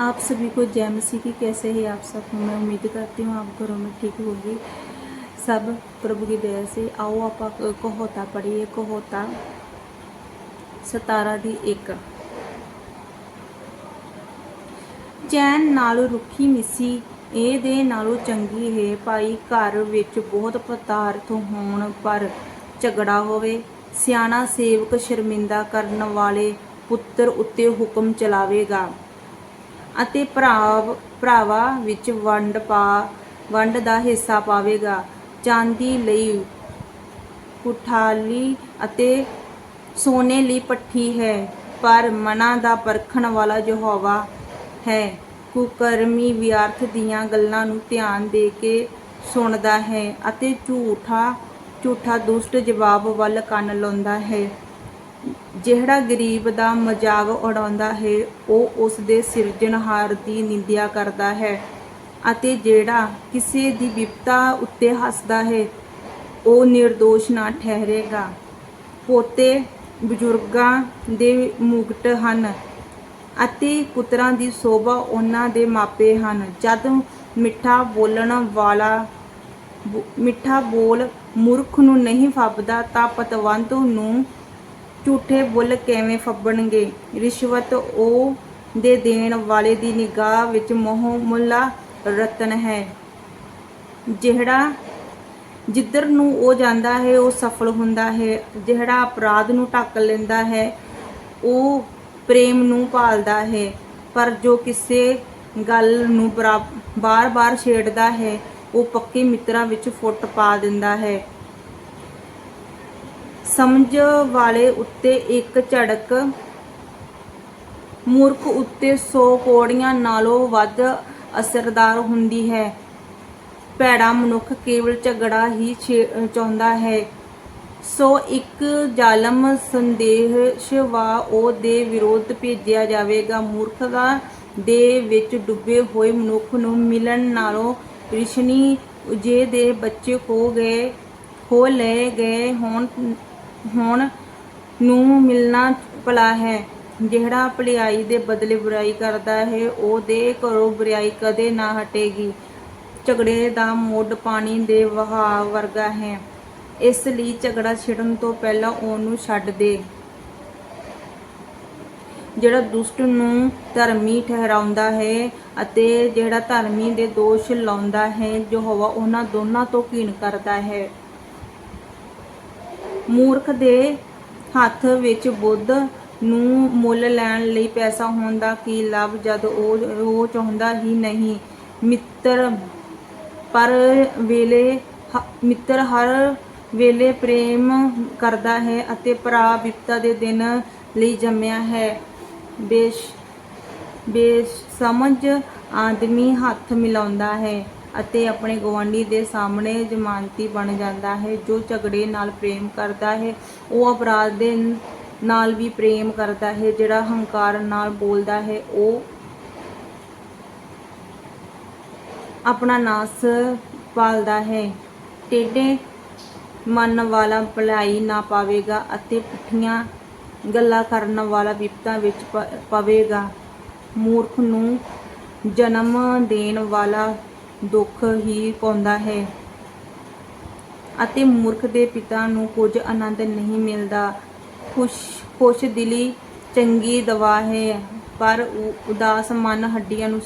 आप सभी को जय मसीह की कैसे है आप सब मैं उम्मीद करती हूँ आप घरों में ठीक होगी सब प्रभु की दया से आओ आप कहोता पढ़िए कहोता ਸਤਾਰਾਂ ਦੀ ਇੱਕ ਚੈਨ ਨਾਲੋਂ ਰੁੱਖੀ ਮਿੱਸੀ ਇਹ ਦੇ ਨਾਲੋਂ ਚੰਗੀ ਹੈ ਭਾਈ ਘਰ ਵਿੱਚ ਬਹੁਤ ਪਦਾਰਥ ਹੋਣ ਪਰ ਝਗੜਾ ਹੋਵੇ ਸਿਆਣਾ ਸੇਵਕ ਸ਼ਰਮਿੰਦਾ ਕਰਨ ਵਾਲੇ ਪੁੱਤਰ ਉੱਤੇ ਹੁਕਮ ਚਲਾਵੇਗਾ ਅਤੇ ਭਰਾਵ ਭਰਾਵਾਂ ਵਿੱਚ ਵੰਡ ਪਾ ਵੰਡ ਦਾ ਹਿੱਸਾ ਪਾਵੇਗਾ। ਚਾਂਦੀ ਲਈ ਕੁਠਾਲੀ ਅਤੇ ਸੋਨੇ ਲਈ ਪੱਠੀ ਹੈ, ਪਰ ਮਨਾਂ ਦਾ ਪਰਖਣ ਵਾਲਾ ਯਹੋਵਾ ਹੈ। ਕੁਕਰਮੀ ਵਿਅਰਥ ਦੀਆਂ ਗੱਲਾਂ ਨੂੰ ਧਿਆਨ ਦੇ ਕੇ ਸੁਣਦਾ ਹੈ ਅਤੇ ਝੂਠਾ ਝੂਠਾ ਦੁਸ਼ਟ ਜਵਾਬ ਵੱਲ ਕੰਨ ਲਾਉਂਦਾ ਹੈ। ਜਿਹੜਾ ਗਰੀਬ ਦਾ ਮਜ਼ਾਕ ਉਡਾਉਂਦਾ ਹੈ, ਉਹ ਉਸ ਦੇ ਸਿਰਜਣਹਾਰ ਦੀ ਨਿੰਦਿਆ ਕਰਦਾ ਹੈ ਅਤੇ ਜਿਹੜਾ ਕਿਸੇ ਦੀ ਵਿਪਤਾ ਉੱਤੇ ਹੱਸਦਾ ਹੈ, ਉਹ નિર્ਦੋਸ਼ ਨਾ ਠਹਿਰੇਗਾ। ਪੋਤੇ ਬਜ਼ੁਰਗਾਂ ਦੇ ਮੁਕਟ ਹਨ ਅਤੇ ਪੁੱਤਰਾਂ ਦੀ ਸੋਭਾ ਉਹਨਾਂ ਦੇ ਮਾਪੇ ਹਨ। ਜਦ ਮਿੱਠਾ ਬੋਲਣ ਵਾਲਾ ਮਿੱਠਾ ਬੋਲ ਮੂਰਖ ਨੂੰ ਨਹੀਂ ਫੱਬਦਾ ਤਾਂ ਪਤਵੰਤ ਨੂੰ ਝੂਠੇ ਬੁੱਲ ਕਿਵੇਂ ਫੱਬਣਗੇ? ਰਿਸ਼ਵਤ ਉਹ ਦੇ ਦੇਣ ਵਾਲੇ ਦੀ ਨਿਗਾਹ ਵਿੱਚ ਮੋਹ ਮੁੱਲਾ ਰਤਨ ਹੈ। ਜਿਹੜਾ ਜਿੱਧਰ ਨੂੰ ਉਹ ਜਾਂਦਾ ਹੈ, ਉਹ ਸਫਲ ਹੁੰਦਾ ਹੈ। ਜਿਹੜਾ ਅਪਰਾਧ ਨੂੰ ਢੱਕ ਲੈਂਦਾ ਹੈ, ਉਹ ਪ੍ਰੇਮ ਨੂੰ ਭਾਲਦਾ ਹੈ। ਪਰ ਜੋ ਕਿਸੇ ਗੱਲ ਨੂੰ ਬਾਰ-ਬਾਰ ਛੇੜਦਾ ਹੈ, ਉਹ ਪੱਕੇ ਮਿੱਤਰਾਂ ਵਿੱਚ ਫੁੱਟ ਪਾ ਦਿੰਦਾ ਹੈ। ਸਮਝ ਵਾਲੇ ਉੱਤੇ ਇੱਕ ਝੜਕ। ਮੂਰਖ ਉੱਤੇ 100 ਕੋੜੀਆਂ ਨਾਲੋਂ ਵੱਧ ਅਸਰਦਾਰ ਹੁੰਦੀ ਹੈ। ਭੈੜਾ ਮਨੁੱਖ ਕੇਵਲ ਝਗੜਾ ਹੀ ਚਾਹੁੰਦਾ ਹੈ। ਸੋ ਇੱਕ ਜ਼ਾਲਮ ਸੰਦੇਸ਼ ਵਾ ਉਹ ਦੇ ਵਿਰੋਧ ਭੇਜਿਆ ਜਾਵੇਗਾ। ਮੂਰਖਤਾ ਦੇ ਵਿੱਚ ਡੁੱਬੇ ਹੋਏ ਮਨੁੱਖ ਨੂੰ ਮਿਲਣ ਨਾਲੋਂ ਰਿਸ਼ਨੀ, ਜੇ ਦੇ ਬੱਚੇ ਹੋ ਗਏ ਖੋ ਲਏ ਗਏ ਹੋਣ ਹੋਣ ਨੂੰ ਮਿਲਣਾ ਭਲਾ ਹੈ। ਜਿਹੜਾ ਭਲਾਈ ਦੇ ਬਦਲੇ ਬੁਰਾਈ ਕਰਦਾ ਹੈ, ਉਹਦੇ ਘਰੋਂ ਬੁਰਾਈ ਕਦੇ ਨਾ ਹਟੇਗੀ। ਝਗੜੇ ਦਾ ਮੋਢ ਪਾਣੀ ਦੇ ਵਹਾਅ ਵਰਗਾ ਹੈ। ਇਸ ਲਈ ਝਗੜਾ ਛਿੜਨ ਤੋਂ ਪਹਿਲਾਂ ਉਹਨੂੰ ਛੱਡ ਦੇ। ਜਿਹੜਾ ਦੁਸ਼ਟ ਨੂੰ ਧਰਮੀ ਠਹਿਰਾਉਂਦਾ ਹੈ ਅਤੇ ਜਿਹੜਾ ਧਰਮੀ ਦੇ ਦੋਸ਼ ਲਾਉਂਦਾ ਹੈ, ਜੋ ਹਵਾ ਉਹਨਾਂ ਦੋਨਾਂ ਤੋਂ ਘਿਣ ਕਰਦਾ ਹੈ। ਮੂਰਖ ਦੇ ਹੱਥ ਵਿੱਚ ਬੁੱਧ ਨੂੰ ਮੁੱਲ ਲੈਣ ਲਈ ਪੈਸਾ ਹੋਣ ਦਾ ਕੀ ਲਾਭ ਜਦ ਉਹ ਉਹ ਚਾਹੁੰਦਾ ਹੀ ਨਹੀਂ। ਮਿੱਤਰ ਪਰ ਵੇਲੇ ਹ- ਮਿੱਤਰ ਹਰ ਵੇਲੇ ਪ੍ਰੇਮ ਕਰਦਾ ਹੈ ਅਤੇ ਭਰਾ ਵਿਪਤਾ ਦੇ ਦਿਨ ਲਈ ਜੰਮਿਆ ਹੈ। ਬੇਸ਼, ਬੇਸਮਝ ਆਦਮੀ ਹੱਥ ਮਿਲਾਉਂਦਾ ਹੈ। ਅਤੇ ਆਪਣੇ ਗਵਾਂਢੀ ਦੇ ਸਾਹਮਣੇ ਜ਼ਮਾਨਤੀ ਬਣ ਜਾਂਦਾ ਹੈ, ਜੋ ਝਗੜੇ ਨਾਲ ਪ੍ਰੇਮ ਕਰਦਾ ਹੈ। ਉਹ ਅਪਰਾਧ ਦੇ ਨਾਲ ਵੀ ਪ੍ਰੇਮ ਕਰਦਾ ਹੈ, ਜਿਹੜਾ ਹੰਕਾਰ ਨਾਲ ਬੋਲਦਾ ਹੈ। ਉਹ ਆਪਣਾ ਨਾਸ ਪਾਲਦਾ ਹੈ। ਟੇਡੇ ਮਨ ਵਾਲਾ ਭਲਾਈ ਨਾ ਪਾਵੇਗਾ ਅਤੇ ਪੁੱਠੀਆਂ ਗੱਲਾਂ ਕਰਨ ਵਾਲਾ ਵਿਪਤਾ ਵਿੱਚ ਪਵੇਗਾ। ਮੂਰਖ ਨੂੰ ਜਨਮ ਦੇਣ ਵਾਲਾ ਦੁੱਖ ਹੀ ਪਾਉਂਦਾ ਹੈ ਅਤੇ ਮੂਰਖ ਦੇ ਪਿਤਾ ਨੂੰ ਕੁਝ ਆਨੰਦ ਨਹੀਂ ਮਿਲਦਾ। ਖੁਸ਼ ਖੁਸ਼ ਦਿਲੀ ਚੰਗੀ ਦਵਾ ਹੈ, ਪਰ ਉ- ਉਦਾਸ ਮਨ ਹੱਡੀਆਂ ਨੂੰ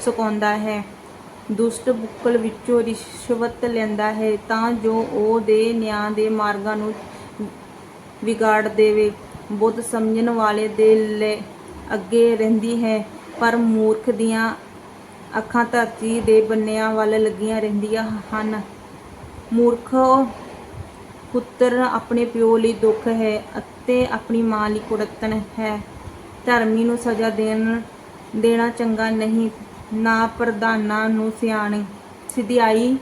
ਸੁਕਾਉਂਦਾ ਹੈ। ਦੁਸ਼ਟ ਬੁੱਕਲ ਵਿੱਚੋਂ ਰਿਸ਼ਵਤ ਲੈਂਦਾ ਹੈ, ਤਾਂ ਜੋ ਉਹ ਦੇ ਨਿਆਂ ਦੇ ਮਾਰਗਾਂ ਨੂੰ ਵਿਗਾੜ ਦੇਵੇ। ਬੁੱਧ ਸਮਝਣ ਵਾਲੇ ਦੇ ਲੈ ਅੱਗੇ ਰਹਿੰਦੀ ਹੈ, ਪਰ ਮੂਰਖ ਦੀਆਂ ਅੱਖਾਂ ਧਰਤੀ ਦੇ ਬੰਨਿਆਂ ਵੱਲ ਲੱਗੀਆਂ ਰਹਿੰਦੀਆਂ ਹਨ। ਮੂਰਖ ਪੁੱਤਰ ਆਪਣੇ ਪਿਓ ਲਈ ਦੁੱਖ ਹੈ ਅਤੇ ਆਪਣੀ ਮਾਂ ਲਈ ਕੁੜਤਣ ਹੈ। ਧਰਮੀ ਨੂੰ ਸਜ਼ਾ ਦੇਣ, ਦੇਣਾ ਚੰਗਾ ਨਹੀਂ, ਨਾ ਪ੍ਰਧਾਨਾਂ ਨੂੰ ਸਿਆਣੇ, ਸਿਧਿਆਈ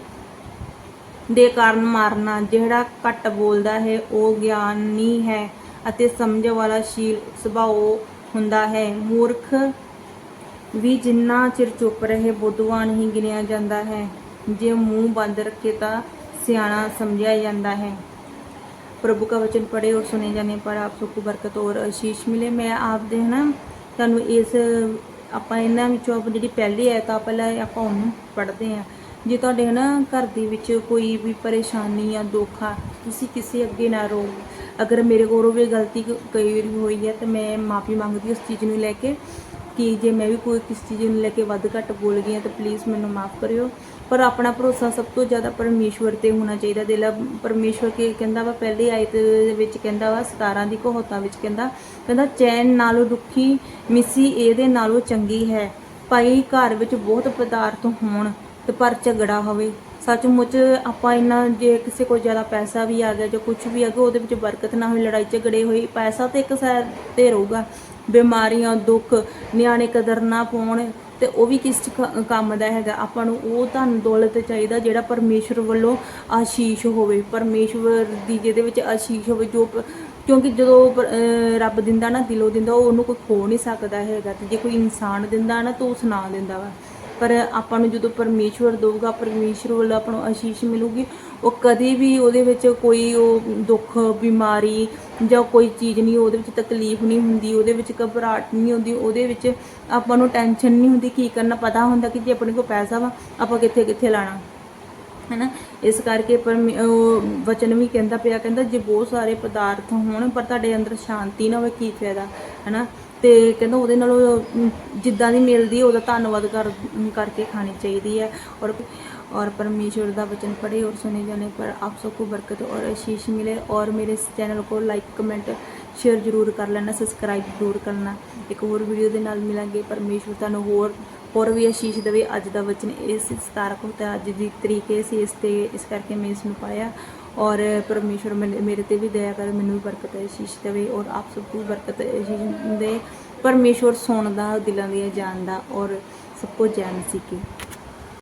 ਦੇ ਕਾਰਨ ਮਾਰਨਾ। ਜਿਹੜਾ ਘੱਟ ਬੋਲਦਾ ਹੈ, ਉਹ ਗਿਆਨੀ ਹੈ ਅਤੇ ਸਮਝ ਵਾਲਾ ਸ਼ੀਲ ਸੁਭਾਅ ਹੁੰਦਾ ਹੈ। ਮੂਰਖ ਵੀ ਜਿੰਨਾ ਚਿਰ ਚੁੱਪ ਰਹੇ ਬੁੱਧਵਾਨ ਹੀ ਗਿਣਿਆ ਜਾਂਦਾ ਹੈ ਜੇ ਮੂੰਹ ਬੰਦ ਰੱਖੇ ਤਾਂ ਸਿਆਣਾ ਸਮਝਿਆ ਜਾਂਦਾ ਹੈ प्रभु का वचन पढ़े और सुने जाने पर आप सबको बरकत और आशीष मिले मैं आप ਦੇ ਨਾ ਤੁਹਾਨੂੰ ਇਸ ਆਪਾਂ ਇਹਨਾਂ ਵਿੱਚੋਂ ਆਪਾਂ ਜਿਹੜੀ ਪਹਿਲੀ ਆਇਤ ਆ ਪਹਿਲਾਂ ਆਪਾਂ ਉਹਨੂੰ ਪੜ੍ਹਦੇ ਹਾਂ ਜੇ ਤੁਹਾਡੇ ਹਨਾ ਘਰ ਦੇ ਵਿੱਚ ਕੋਈ ਵੀ ਪਰੇਸ਼ਾਨੀ ਜਾਂ ਦੁੱਖ ਆ ਤੁਸੀਂ ਕਿਸੇ ਅੱਗੇ ਨਾ ਰੋ ਅਗਰ ਮੇਰੇ ਕੋਲੋਂ ਵੀ ਗਲਤੀ ਕ- ਕਈ ਵਾਰੀ ਹੋਈ ਹੈ ਤਾਂ ਮੈਂ ਮਾਫੀ ਮੰਗਦੀ ਉਸ ਚੀਜ਼ ਨੂੰ ਲੈ ਕੇ ਕਿ ਜੇ ਮੈਂ ਵੀ ਕੋਈ ਕਿਸੇ ਚੀਜ਼ ਨੂੰ ਲੈ ਕੇ ਵੱਧ ਘੱਟ ਬੋਲ ਗਈ ਹਾਂ ਤਾਂ ਪਲੀਜ਼ ਮੈਨੂੰ ਮਾਫ ਕਰਿਓ। ਪਰ ਆਪਣਾ ਭਰੋਸਾ ਸਭ ਤੋਂ ਜ਼ਿਆਦਾ ਪਰਮੇਸ਼ਵਰ ਤੇ ਹੋਣਾ ਚਾਹੀਦਾ। ਦਿਲ ਪਰਮੇਸ਼ਵਰ ਕੀ ਕਹਿੰਦਾ ਵਾ? ਪਹਿਲੀ ਆਇਤ ਦੇ ਵਿੱਚ ਕਹਿੰਦਾ ਵਾ 17 ਦੀ ਕਹੋਤਾ ਵਿੱਚ ਕਹਿੰਦਾ ਕਹਿੰਦਾ, ਚੈਨ ਨਾਲੋਂ ਦੁੱਖੀ ਮਿੱਸੀ, ਇਹਦੇ ਨਾਲੋਂ ਚੰਗੀ ਹੈ। ਭਾਈ, ਘਰ ਵਿੱਚ ਬਹੁਤ ਪਦਾਰਥ ਹੋਣ ਤੇ ਪਰ ਝਗੜਾ ਹੋਵੇ। ਸੱਚਮੁੱਚ ਆਪਾਂ ਇੰਨਾ ਜੇ ਕਿਸੇ ਕੋਲ ਜ਼ਿਆਦਾ ਪੈਸਾ ਵੀ ਆ ਗਿਆ ਜਾਂ ਕੁਝ ਵੀ ਆ ਗਿਆ, ਉਹਦੇ ਵਿੱਚ ਬਰਕਤ ਨਾ ਹੋਈ ਲੜਾਈ ਝਗੜੇ ਹੋਈ ਪੈਸਾ ਤੇ ਇੱਕ ਸਾਈਡ ਤੇ ਰਹੂਗਾ। ਬਿਮਾਰੀਆਂ, ਦੁੱਖ, ਨਿਆਣੇ ਕਦਰ ਨਾ ਪਾਉਣ ਤੇ ਉਹ ਵੀ ਕਿਸ ਕੰਮ ਦਾ ਹੈਗਾ। ਆਪਾਂ ਨੂੰ ਉਹ ਧਨ ਦੌਲਤ ਚਾਹੀਦਾ ਜਿਹੜਾ ਪਰਮੇਸ਼ਰ ਵੱਲੋਂ ਆਸ਼ੀਸ਼ ਹੋਵੇ। ਪਰਮੇਸ਼ਵਰ ਦੀ ਜਿਹਦੇ ਵਿੱਚ ਆਸ਼ੀਸ਼ ਹੋਵੇ, ਜੋ ਕਿਉਂਕਿ ਜਦੋਂ ਪ- ਰੱਬ ਦਿੰਦਾ ਨਾ, ਦਿਲੋਂ ਦਿੰਦਾ, ਉਹ ਉਹਨੂੰ ਕੋਈ ਖੋ ਨਹੀਂ ਸਕਦਾ ਹੈਗਾ। ਤੇ ਜੇ ਕੋਈ ਇਨਸਾਨ ਦਿੰਦਾ ਨਾ, ਤਾਂ ਉਹ ਸੁਣਾ ਦਿੰਦਾ ਵਾ। ਪਰ ਆਪਾਂ ਨੂੰ ਜਦੋਂ ਪਰਮੇਸ਼ਵਰ ਦਊਗਾ, ਪਰਮੇਸ਼ਵਰ ਵੱਲੋਂ ਆਪਾਂ ਨੂੰ ਆਸ਼ੀਸ਼ ਮਿਲੂਗੀ, ਉਹ ਕਦੇ ਵੀ ਉਹਦੇ ਵਿੱਚ ਕੋਈ ਉਹ ਦੁੱਖ, ਬਿਮਾਰੀ ਜਾਂ ਕੋਈ ਚੀਜ਼ ਨਹੀਂ, ਉਹਦੇ ਵਿੱਚ ਤਕਲੀਫ ਨਹੀਂ ਹੁੰਦੀ, ਉਹਦੇ ਵਿੱਚ ਘਬਰਾਹਟ ਨਹੀਂ ਹੁੰਦੀ, ਉਹਦੇ ਵਿੱਚ ਆਪਾਂ ਨੂੰ ਟੈਨਸ਼ਨ ਨਹੀਂ ਹੁੰਦੀ, ਕੀ ਕਰਨਾ ਪਤਾ ਹੁੰਦਾ ਕਿ ਜੇ ਆਪਣੇ ਕੋਲ ਪੈਸਾ ਵਾ, ਆਪਾਂ ਕਿੱਥੇ ਕਿੱਥੇ ਲਾਣਾ। ਹੈਨਾ? ਇਸ ਕਰਕੇ ਪਰਮੇ- ਉਹ ਵਚਨ ਵੀ ਕਹਿੰਦਾ ਪਿਆ, ਕਹਿੰਦਾ ਜੇ ਬਹੁਤ ਸਾਰੇ ਪਦਾਰਥ ਹੋਣ ਪਰ ਤੁਹਾਡੇ ਅੰਦਰ ਸ਼ਾਂਤੀ ਨਾ ਹੋਵੇ, ਕੀ ਫਾਇਦਾ? ਹੈਨਾ? ਤੇ ਕਹਿੰਦਾ ਉਹਦੇ ਨਾਲੋਂ ਅਮ, ਜਿੱਦਾਂ ਦੀ ਮਿਲਦੀ ਹੈ, ਉਹਦਾ ਧੰਨਵਾਦ ਕਰ ਕਰਕੇ ਖਾਣੀ ਚਾਹੀਦੀ ਹੈ ਔਰ और परमेश्वर का वचन पढ़े और सुने जाने पर आप सबको बरकत और आशीष मिले और मेरे इस चैनल को लाइक कमेंट शेयर ਜ਼ਰੂਰ ਕਰ ਲੈਣਾ ਸਬਸਕ੍ਰਾਈਬ ਜ਼ਰੂਰ ਕਰਨਾ ਇੱਕ ਹੋਰ ਵੀਡੀਓ ਦੇ ਨਾਲ ਮਿਲਾਂਗੇ ਪਰਮੇਸ਼ਵਰ ਤੁਹਾਨੂੰ ਹੋਰ ਹੋਰ ਵੀ ਆਸ਼ੀਸ਼ ਦੇਵੇ ਅੱਜ ਦਾ ਵਚਨ ਇਸ 17 ਕੋ ਤੇ ਅੱਜ ਦੀ ਤਰੀਕ ਇਹ ਸੀ, ਇਸ ਤੇ, ਇਸ ਕਰਕੇ ਮੈਂ ਇਸ ਨੂੰ ਪਾਇਆ। ਔਰ ਪਰਮੇਸ਼ਵਰ ਮੇਰੇ ਮੇਰੇ ਤੇ ਵੀ ਦਇਆ ਕਰ, ਮੈਨੂੰ ਵੀ ਬਰਕਤ ਆਸ਼ੀਸ਼ ਦੇਵੇ, ਔਰ ਆਪ ਸਭ ਨੂੰ ਬਰਕਤ ਆਸ਼ੀਸ਼ ਦੇ। ਪਰਮੇਸ਼ਵਰ ਸੁਣਦਾ ਦਿਲਾਂ ਦੀਆਂ ਜਾਣਦਾ ਔਰ ਸਭ ਕੋ ਜਾਣ ਸੀ ਕਿ।